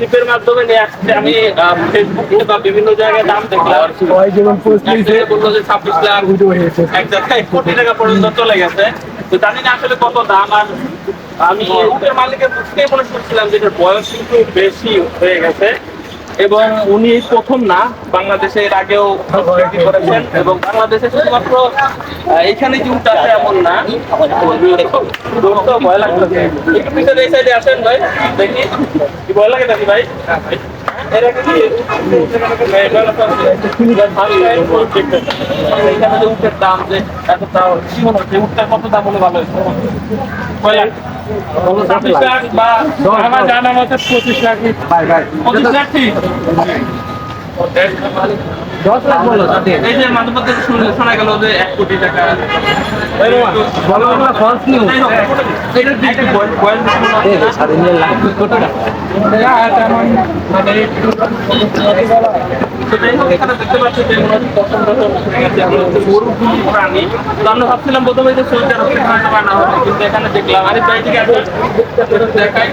টিপের মাধ্যমে নিয়ে আসছে। আমি ফেসবুকে বা বিভিন্ন জায়গায় দাম দেখলাম। ওই যেমন পোস্ট দিয়েছে বলল যে ছাব্বিশ লাখ ভিডিও হয়েছে এক জায়গায় কোটি টাকা পর্যন্ত চলে গেছে। তো জানি না আসলে কত দাম, আর আমি উটের মালিকের মুখ থেকে মনে শুনছিলাম যে এটার বয়স কিন্তু বেশি হয়ে গেছে। এবং উনি প্রথম না বাংলাদেশে এর আগেও করেছেন এবং বাংলাদেশে শুধুমাত্র আহ, এইখানে যে উট আছে এমন না। ভয় লাগতেছে। একটু পিছনে এই সাইডে আসেন ভাই দেখি। কি ভয় লাগে নাকি ভাই? যে উটের দাম যে এত দাম হচ্ছে উটটার কত দাম হলে ভালো হয়েছে লাখ ছাব্বিশ লাখ বা আমার জানা মতে পঁচিশ লাখ ভাই ভাই পঁচিশ লাখ ঠিক দশ লাখ বলো এই যে মাঝে মধ্যে শোনা গেল যে এক কোটি টাকা। মনে এখানে দেখতে পাচ্ছি যে পছন্দ টছন্দ হয়ে গেছে। এগুলো হচ্ছে গরুগুলি প্রাণী। তো আমরা ভাবছিলাম প্রথমে যে সৌদি আরব থেকে হয়তো বানা হবে, কিন্তু এখানে দেখলাম আরে ভাই ঠিক আছে দেখাই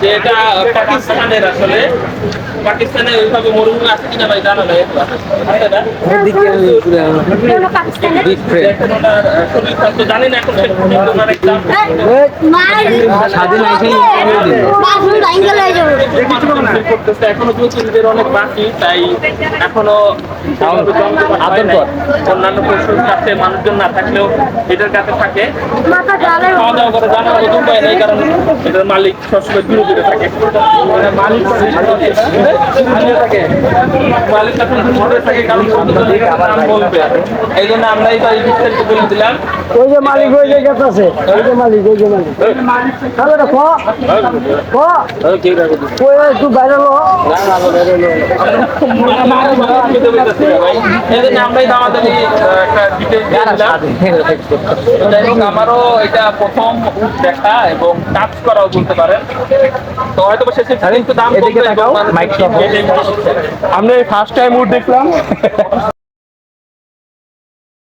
যে এটা পাকিস্তানের আসলে পাকিস্তানে ওইভাবে মরুভূমি আছে কিনা ভাই জানা নাই জানি না এখন স্বাধীন করতেছে এখনও জ্যোতিষদের অনেক বাকি তাই এখনও হয়। অন্যান্য পশুর কাছে মানুষজন না থাকলেও এটার কাছে থাকে খাওয়া দাওয়া করে জানার মতো উপায় নেই কারণ এটার মালিক সবসময় দূরে দূরে থাকে মানে মালিক থাকে মালিক যখন দূরে থাকে কারণ বলবে এই জন্য আমরা এই বাড়ি বিস্তারিত বলে দিলাম ওই যে মালিক ওই যে গেছে ওই যে মালিক ওই যে মালিক তাহলে ক ক ওই একটু বাইরে আমারও এটা প্রথম দেখা এবং টাচ করাও বলতে পারেন তো হয়তো শেষে দাম। আমরা ফার্স্ট টাইম উঠ দেখলাম